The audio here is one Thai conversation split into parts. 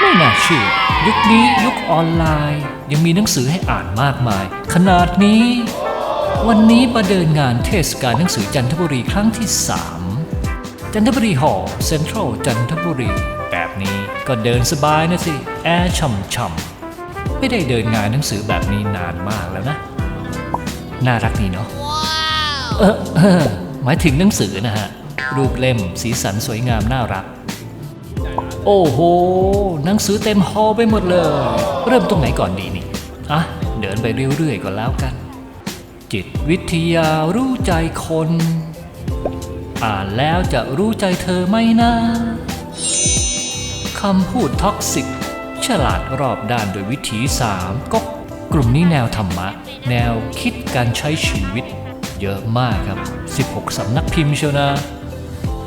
ไม่น่าเชื่อ ยุคนี้ยุคออนไลน์ ยังมีหนังสือให้อ่านมากมาย ขนาดนี้ วันนี้มาเดินงานเทศกาลหนังสือจันทบุรีครั้งที่ 3 จันทบุรีหอเซ็นทรัลจันทบุรี แบบนี้ก็เดินสบายนะสิ แอร์ช่ำๆ ไม่ได้เดินงานหนังสือแบบนี้นานมากแล้วนะ น่ารักดีเนาะเออเออหมายถึงหนังสือนะฮะ รูปเล่มสีสันสวยงามน่ารัก โอ้โห หนังสือเต็มฮอลไปหมดเลย เริ่มตรงไหนก่อนดีนี่ อะ เดินไปเรื่อยๆก่อนแล้วกัน จิตวิทยารู้ใจคน อ่านแล้วจะรู้ใจเธอไหมนะคำพูดท็อกซิก ฉลาดรอบด้านโดยวิถีสามก็กลุ่มนี้แนวธรรมะ แนวคิดการใช้ชีวิต เยอะมากครับ 16สำนักพิมพ์เชียวนะ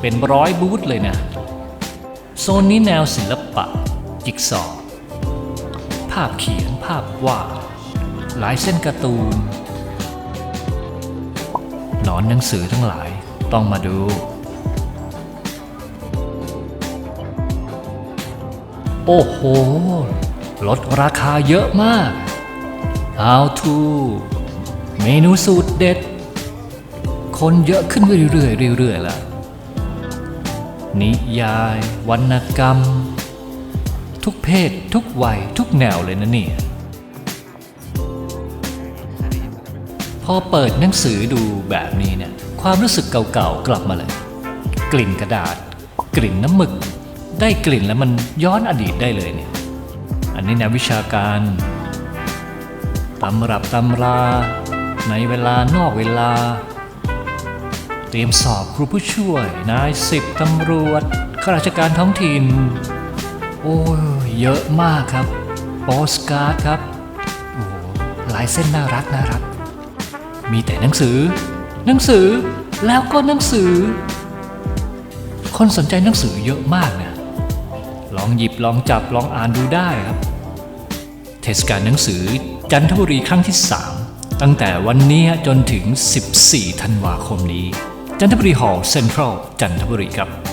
เป็นร้อยบูธเลยนะ โซนนี้แนวศิลปะ จิกซอว์ภาพเขียนภาพวาดลายเส้นการ์ตูน หนอนหนังสือทั้งหลายต้องมาดู โอ้โห ลดราคาเยอะมาก How to เมนูสูตรเด็ด คนเยอะขึ้นเรื่อยๆเรื่อยๆล่ะ นิยาย วรรณกรรม ทุกเพศ ทุกวัย ทุกแนวเลยนะเนี่ย พอเปิดหนังสือดูแบบนี้เนี่ย ความรู้สึกเก่าๆ กลับมาเลย กลิ่นกระดาษ กลิ่นน้ำหมึก ได้กลิ่นแล้วมันย้อนอดีตได้เลยเนี่ย อันนี้แนววิชาการตำรับตำรา ในเวลานอกเวลา เตรียมสอบครูผู้ช่วย นายสิบตำรวจข้าราชการท้องถิ่น โอ้ยเยอะมากครับ โปสการ์ดครับ โอ้หลายเส้นน่ารักน่ารัก มีแต่หนังสือ หนังสือแล้วก็หนังสือ คนสนใจหนังสือเยอะมากนะ ลองหยิบลองจับลองอ่านดูได้ครับ เทศกาลหนังสือจันทบุรีครั้งที่ 3 ตั้งแต่วันนี้จนถึง 14 ธันวาคมนี้ จันทบุรีหอลล์เซ็นทรัลจันทบุรีครับ